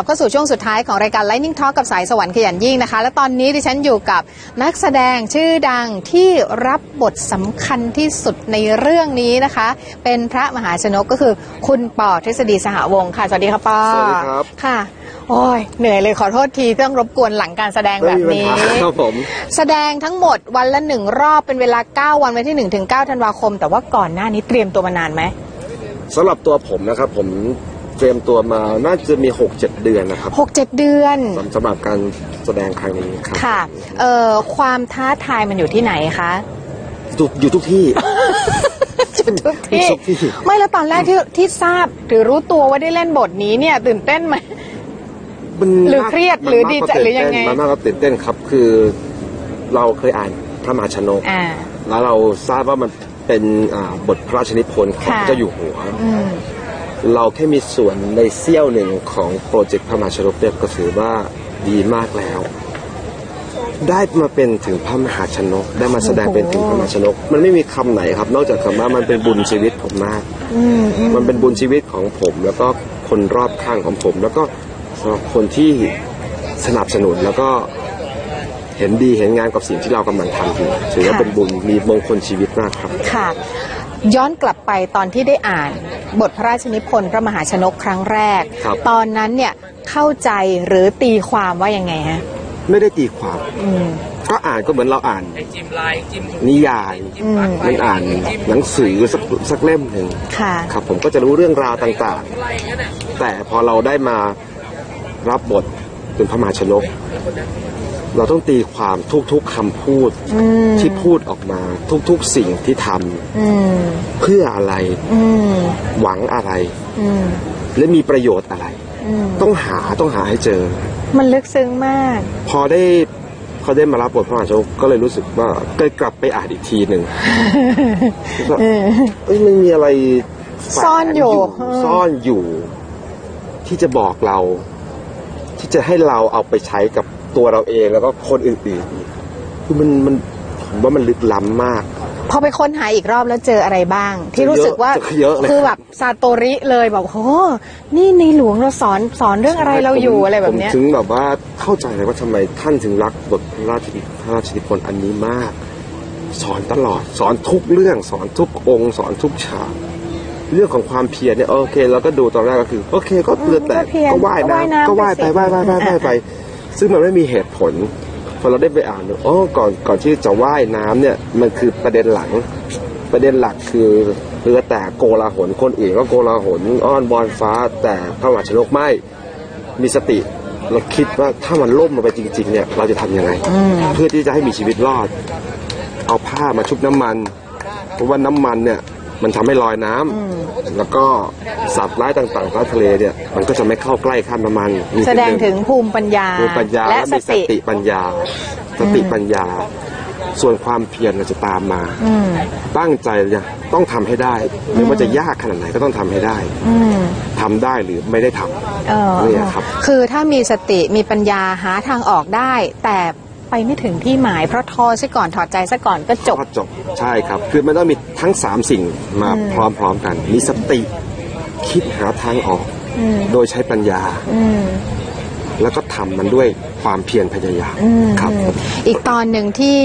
ลับเข้าสู่ช่วงสุดท้ายของรายการ Lightning Talk กับสายสวรรค์ขยันยิ่งนะคะ และตอนนี้ดิฉันอยู่กับนักแสดงชื่อดังที่รับบทสำคัญที่สุดในเรื่องนี้นะคะ เป็นพระมหาชนกก็คือคุณปอทฤษฎีสหวงศ์ค่ะ สวัสดีค่ะปอสวัสดีครับ ค่ะ โอ้ยเหนื่อยเลยขอโทษทีต้องรบกวนหลังการแสดงแบบนี้ ไม่มีปัญหาครับผม แสดงทั้งหมดวันละหนึ่งรอบเป็นเวลา 9 วันวันที่1ถึง9ธันวาคม แต่ว่าก่อนหน้านี้เตรียมตัวมานานไหม สำหรับตัวผมนะครับผม เตรียมตัวมาน่าจะมี 6-7 เดือนนะครับหกเจ็ดเดือน สำสำหรับการแสดงครั้งนี้ครับค่ะ เอ่อ ความท้าทายมันอยู่ที่ไหนคะ อยู่อยู่ทุกที่ จุดทุกที่ทุกที่ ไม่แล้วตอนแรกที่ที่ทราบหรือรู้ตัวว่าได้เล่นบทนี้เนี่ย ตื่นเต้นไหม มันหรือเครียดมันหรือมากดีกว่าใจหรือยังไงตื่นเต้นมันมากกว่าตื่นเต้นครับคือเราเคยอ่านพระมหาชนก อ่า แล้วเราทราบว่ามันเป็นอ่าบทพระราชนิพนธ์ของค่ะเจ้าอยู่หัว อืม เราแค่มีส่วนในเสี้ยวหนึ่งของโปรเจกต์พระมหาชนกเนี่ยก็ถือว่าดีมากแล้ว ได้มาเป็นถึงพระมหาชนก ได้มาแสดงเป็นถึงพระมหาชนก มันไม่มีคำไหนครับ นอกจากคำว่ามันเป็นบุญชีวิตผมมากอืมอืมมันเป็นบุญชีวิตของผม แล้วก็คนรอบข้างของผม แล้วก็สำหรับคนที่สนับสนุนแล้วก็เห็นดีเห็นงานกับสิ่งที่เรากำลังทำอยู่ถือว่าเป็นบุญมีมงคลชีวิตมากครับค่ะย้อนกลับไปตอนที่ได้อ่าน บทพระราชนิพนธ์พระมหาชนกครั้งแรก ครับ ตอนนั้นเนี่ยเข้าใจหรือตีความว่ายังไงฮะไม่ได้ตีความ อืม ก็อ่านก็เหมือนเราอ่านจิ้มลายจิ้มนิยายอืม มันอ่านหนังสือสักสักเล่มหนึ่งค่ะ ครับ ผมก็จะรู้เรื่องราวต่างๆ แต่พอเราได้มารับบทเป็นพระมหาชนก เราต้องตีความทุกๆคำพูดอืมที่พูดออกมาทุกๆสิ่งที่ทอืมำเพื่ออะไรอืมหวังอะไรอืมและมีประโยชน์อะไรอืมต้องหาต้องหาให้เจอ มันลึกซึ้งมาก พอได้เขาได้มารับบทพระมหาชนกก็เลยรู้สึกว่าก็กลับไปอ่านอีกทีหนึ่งก็เอ้ยมันมีอะไรแฝงซ่อนอยู่อืมซ่อนอยู่ ที่จะบอกเรา ที่จะให้เราเอาไปใช้กับ ตัวเราเองแล้วก็คนอื่นๆคือมันมันผมว่ามันลึกล้ำมาก พอไปค้นหาอีกรอบแล้วเจออะไรบ้าง ที่รู้สึกว่าเจอเยอะเลยคือแบบซาโตริเลยแบบโอ้นี่ในหลวงเราสอนสอนเรื่องอะไรเราอยู่ผมอะไรแบบเนี้ยผมถึงแบบว่าเข้าใจเลยว่าทำไมท่านถึงรักบทพระราชนิพระราชนิพนธ์อันนี้มาก สอนตลอดสอนทุกเรื่องสอนทุกองค์ สอนทุกฉากเรื่องของความเพียรเนี่ยโอเคเราก็ดูตอนแรกก็คือ โอเคก็เรือแต่ก็เพียรก็ว่ายก็ว่ายน้ำน้ำก็ว่ายไปไปสิว่ายว่ายว่ายว่ายไป ซึ่งมันไม่มีเหตุผลพอเราได้ไปอ่านดูอ๋อก่อนก่อนที่จะว่ายน้ำเนี่ยมันคือประเด็นหลัง ประเด็นหลักคือเรือแต่โกลาหลคนอื่นก็โกลาหลอ้อนบอลฟ้าแต่พระมหาชนกไม่มีสติเราคิดว่าถ้ามันล่มลงไปจริง ๆ เนี่ย เราจะทำยังไง เพื่อที่จะให้มีชีวิตรอด เอาผ้ามาชุบน้ำมัน เพราะว่าน้ำมันเนี่ย มันทำให้ลอยน้ำแล้วก็สัตว์ร้ายต่างๆใต้ทะเลเนี่ยมันก็จะไม่เข้าใกล้ข้ามน้ำมันมีแสดงสิ่หนึ่ถึงภูมิปัญญาภูมิปัญญาและและสมีสติติปัญญา สติปัญญา ส่วนความเพียรเราจะตามมาอืมตั้งใจเนี่ยต้องทำให้ได้ไม่ว่าจะยากขนาดไหนก็ต้องทำให้ได้อืมทำได้หรือไม่ได้ทำเออเนี่ยครับ คือถ้ามีสติมีปัญญาหาทางออกได้ แต่ ไปไม่ถึงที่หมาย เพราะทอซะก่อนถอดใจซะก่อนก็จบก็จบใช่ครับ คือมันต้องมีทั้งสามสิ่งมาพร้อมๆกัน มีสติคิดหาทางออกอืมโดยใช้ปัญญาอืมแล้วก็ทำมันด้วยความเพียรพยายามอืมครับ อีกตอนหนึ่งที่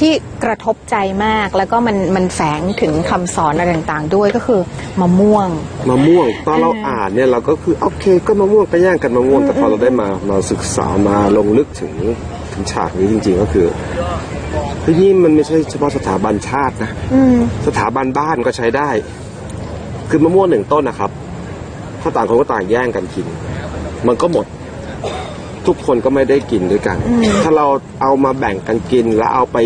ที่กระทบใจมากแล้วก็มันมันแฝงถึงคำสอนอะไรต่างๆ ด้วยก็คือมะม่วงมะม่วงตอนเราอ่านเนี่ยเราก็คือโอเค ก็มะม่วงไปแย่งกันมะม่วงแต่พอเราได้มามาศึกษามาลงลึกถึง ถึงฉากนี้จริง ๆ ก็คือเฮ้ยนี่มันไม่ใช่เฉพาะสถาบันชาตินะอืมสถาบันบ้านก็ใช้ได้ คือมะม่วงหนึ่งต้นนะครับ ถ้าต่างคนก็ต่างแย่งกันกิน มันก็หมดทุกคนก็ไม่ได้กินด้วยกัน ถ้าเราเอามาแบ่งกันกิน แล้วเอาไป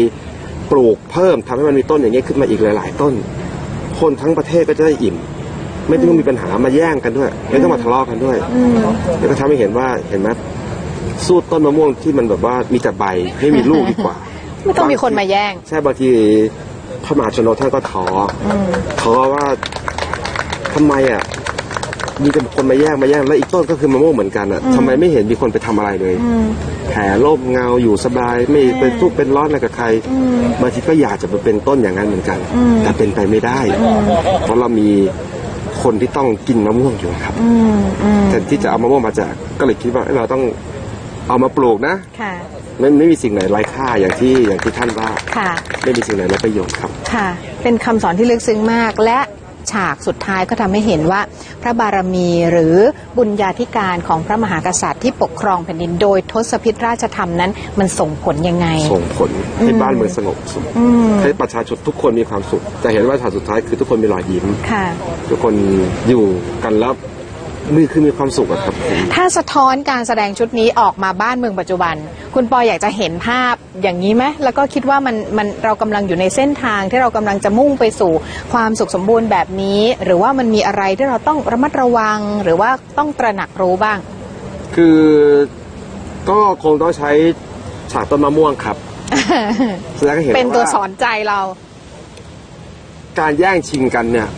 ปลูกเพิ่มทำให้มันมีต้นอย่างนี้ยขึ้นมาอีกหลาย ๆ ต้น คนทั้งประเทศก็จะได้อิ่ม ไม่ต้องมีปัญหามาแย่งกันด้วย ไม่ต้องมาทะเลาะกันด้วยแล้วก็ทำให้เห็นว่าเห็นไหม สู้ต้นมะม่วงที่มันแบบว่ามีแต่ใบไม่มีลูกดีกว่า ไม่ต้องมีคนมาแย่ง ใช่บางทีพระมหาชนกท่านก็ท้ออท้อว่าทำไมอะมีแต่คนมาแย่งมาแย่งแล้วอีกต้นก็คือมะม่วงเหมือนกันอะทำไมไม่เห็นมีคนไปทำอะไรเลยแผ่ร่มเงาอยู่สบายไม่เป็นทุกข์เป็นร้อนอะไรกับใครบางทีก็อยากจะมาเป็นต้นอย่างนั้นเหมือนกัน แต่เป็นไปไม่ได้ เพราะเรามีคคนที่ต้องกินมะม่วงอยู่ครับอืมอืมแต่ที่จะเอามะม่วงมาแจกก็เลยคิดว่าเอ้ยเราต้อง เอามาปลูกนะค่ะ ไม่ไม่มีสิ่งไหนไร้ค่าอย่างที่อย่างที่ท่านว่า ค่ะ ไม่มีสิ่งไหนไร้ประโยชน์ครับ ค่ะ เป็นคำสอนที่ลึกซึ้งมาก และฉากสุดท้ายก็ทำให้เห็นว่า พระบารมีหรือบุญญาธิการของพระมหากษัตริย์ที่ปกครองแผ่นดินโดยทศพิธราชธรรมนั้น มันส่งผลยังไง ส่งผลให้บ้านเมืองสงบสุขอืม ให้ประชาชนทุกคนมีความสุข แต่เห็นว่าฉากสุดท้ายคือทุกคนมีรอยยิ้ม ค่ะ ทุกคนอยู่กันแล้ว มือคือมีความสุขอะครับผมถ้าสะท้อนการแสดงชุดนี้ออกมาบ้านเมืองปัจจุบัน คุณปออยากจะเห็นภาพอย่างนี้ไหมแล้วก็คิดว่ามันมันเรากำลังอยู่ในเส้นทางที่เรากำลังจะมุ่งไปสู่ความสุขสมบูรณ์แบบนี้ หรือว่ามันมีอะไรที่เราต้องระมัดระวัง หรือว่าต้องตระหนักรู้บ้าง คือก็คงต้องใช้ฉากต้นมะม่วงครับแสดงให้เห็นเป็นตัวว่าสอนใจเรา การแย่งชิงกันเนี่ย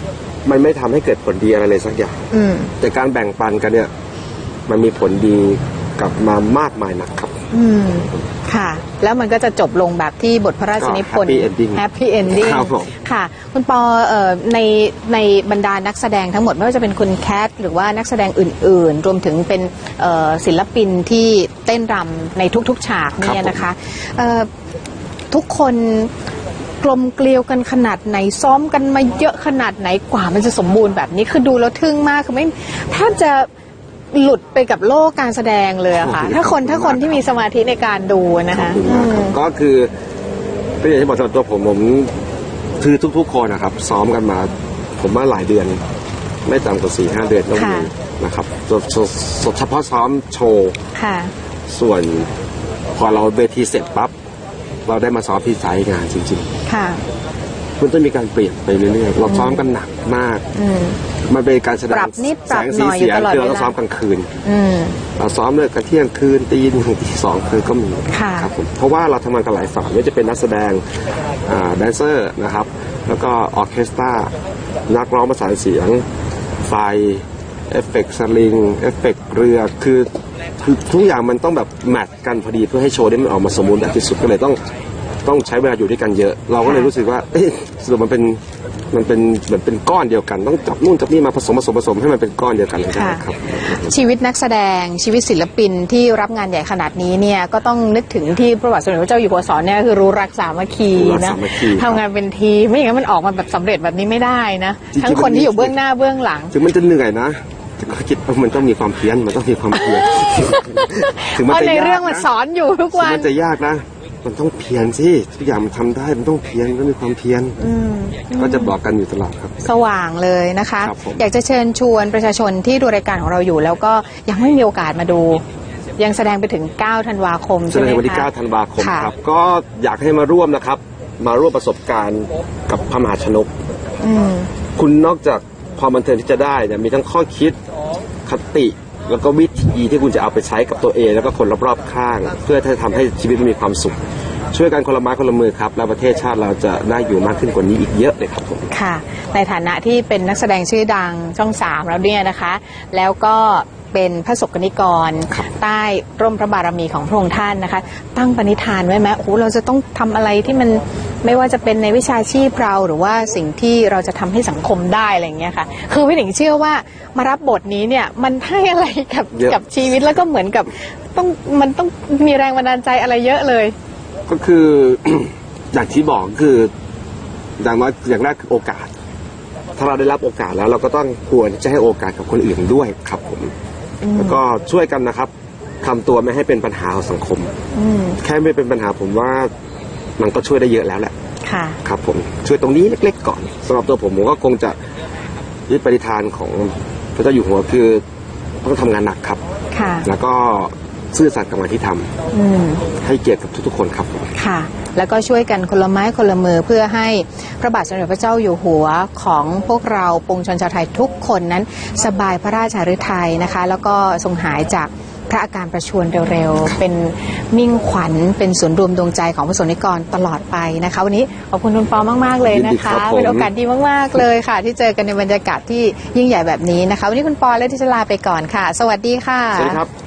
มันไม่ทำให้เกิดผลดีอะไรเลยสักอย่างอืมแต่การแบ่งปันกันเนี่ย มันมีผลดีกลับมามากมายนักครับ อืมค่ะ แล้วมันก็จะจบลงแบบที่บทพระราชนิพนธ์ก็ happy ending happy ending ครับผมค่ะ คุณปอเอ่อในในบรรดานักแสดงทั้งหมด ไม่ว่าจะเป็นคุณแคทหรือว่านักแสดงอื่น ๆ รวมถึงเป็นเอ่อศิลปินที่เต้นรำในทุกๆ ฉากเนี่ยนะคะเอ่อทุกคน กลมเกลียวกันขนาดไหนซ้อมกันมาเยอะขนาดไหนกว่ามันจะสมบูรณ์แบบนี้คือดูแล้วทึ่งมากคือไม่แทบจะหลุดไปกับโลกการแสดงเลยอะค่ะ ถ้าคนถ้าคนที่มีสมาธิในการดูนะขอบคะคุณมากครับอืมก็คือเป็นอย่างที่บอกสำหรับตัวผมผมคือทุกๆคนนะครับ ซ้อมกันมา ผมว่าหลายเดือน ไม่ต่ำกว่าสี่ห้าเดือนต้องมีค่ะนะครับเฉพาะซ้อมโชว์ค่ะส่วนพอเราเวทีเสร็จปั๊บ เราได้มาซ้อมที่ไซต์งานจริงค่ะ ๆ มันต้องมีการเปลี่ยนไปเรื่อยๆเราซ้อมกันหนักมาก อืม มันเป็นการแสดงปรับนิดปแสรับงหสีน่อยอยู่เสียงตลอดคือเราต้องเวลา ซ้อมกลางคืน อืม เราซ้อมเลิกกันเที่ยงคืนตีหนึ่งตีสองคืนก็มีค่ะครับผมเพราะว่าเราทำงานกับหลายฝ่ายไม่ว่าจะเป็นนักแสดงอ่าแดนเซอร์นะครับ แล้วก็ออร์เคสตรานักร้องประสานเสียง ไฟ เอฟเฟกต์สลิง เอฟเฟกต์เรือ คือ คือทุกอย่างมันต้องแบบแมทกันพอดีเพื่อให้โชว์ได้มันออกมาสมบูรณ์แบบที่สุดก็เลยต้องต้องใช้เวลาอยู่ด้วยกันเยอะ เราก็เลยรู้สึกว่าเอ๊ะสรุปมันเป็นมันเป็นเหมือนเป็นก้อนเดียวกัน ต้องจับนู่นจับนี่มาผสมผสมผสมให้มันเป็นก้อนเดียวกันเลยได้ค่ะครับ ชีวิตนักแสดงชีวิตศิลปินที่รับงานใหญ่ขนาดนี้เนี่ยก็ต้องนึกถึงที่พระบาทสมเด็จพระเจ้าอยู่หัวสอนเนี่ยคือรู้รักสามัคคีรู้รักนะสามัคคีทำงานเป็นทีมไม่อย่างนั้นมันออกมาแบบสำเร็จแบบนี้ไม่ได้นะจริงๆทั้งคนมันมีที่อยู่เบื้องหน้าเบื้องหลังถึงมันจะเหนื่อยนะ แต่ก็คิดว่ามันต้องมีความเพียรมันต้องมีความเพียรถึงเพมันราะจะในยากเรื่องมันนะสอนอยู่ทุกถึงวัน มันจะยากนะ มันต้องเพียรสิทุกอย่างมันทำได้มันต้องเพียรมันต้องมีความเพียรอืม ก็จะบอกกันอยู่ตลอดครับ สว่างเลยนะคะ ครับผม อยากจะเชิญชวนประชาชนที่ดูรายการของเราอยู่ แล้วก็ยังไม่มีโอกาสมาดู ยังแสดงไปถึง 9 ธันวาคมแสใช่ดไหมงวันที่คะ9ธันวาคมค่ะ ครับ ก็อยากให้มาร่วมนะครับ มาร่วมประสบการณ์กับพระมหาชนก อืม คุณนอกจากความบันเทิงที่จะได้เนี่ยมีทั้งข้อคิดค ติ แล้วก็วิธีที่คุณจะเอาไปใช้กับตัวเอง แล้วก็คนรอบๆข้าง เพื่อที่จะทำให้ชีวิตมันมีความสุข ช่วยกันคนละไม้คนละมือครับ แล้วประเทศชาติเราจะได้อยู่มากขึ้นกว่านี้อีกเยอะเลยครับผม ค่ะ ในฐานะที่เป็นนักแสดงชื่อดังช่องสามแล้วเนี่ยนะคะ แล้วก็เป็นพระสกนิกร ครับใต้ร่มพระบารมีของพระองค์ท่านนะคะ ตั้งปณิธานไว้ไหมโอ้โหเราจะต้องทำอะไรที่มัน ไม่ว่าจะเป็นในวิชาชีพเราหรือว่าสิ่งที่เราจะทำให้สังคมได้อะไรอย่างเงี้ยค่ะ คือพี่หนิงเชื่อว่ามารับบทนี้เนี่ยมันให้อะไรกับเยอะกับชีวิตแล้วก็เหมือนกับต้องมันต้องมีแรงบันดาลใจอะไรเยอะเลย ก็คืออย่างที่บอกก็คืออย่างน้อยอย่างแรกคือโอกาส ถ้าเราได้รับโอกาสแล้ว เราก็ต้องควรที่จะให้โอกาสกับคนอื่นด้วยครับผม แล้วก็ช่วยกันนะครับทำตัวไม่ให้เป็นปัญหาของสังคมอืมแค่ไม่เป็นปัญหาผมว่า มันก็ช่วยได้เยอะแล้วแหละค่ะครับผมช่วยตรงนี้เล็ก ๆ ก่อนสำหรับตัวผมผมก็คงจะยึดปฏิฐานของพระเจ้าอยู่หัวคือต้องทำงานหนักครับ ค่ะ แล้วก็ซื่อสัตย์กับงานที่ทำอืม ให้เกียรติกับทุกๆ คนครับผม ค่ะ แล้วก็ช่วยกันคนละไม้คนละมือเพื่อให้พระบาทสมเด็จพระเจ้าอยู่หัวของพวกเราปวงชนชาวไทยทุกคนนั้น สบายพระราชาฤทัยนะคะ แล้วก็ทรงหายจาก พระอาการประชวรเร็วๆ เป็นมิ่งขวัญ เป็นศูนย์รวมดวงใจของพระสงฆ์นิกรตลอดไปนะคะ วันนี้ขอบคุณคุณปอมากๆเลยยินนะดีครัคะบผมเป็นโอกาสดีมากๆเลยค่ะ ที่เจอกันในบรรยากาศที่ยิ่งใหญ่แบบนี้นะคะ วันนี้คุณปอและทิชลาไปก่อนค่ะ สวัสดีค่ะ สวัสดีครับ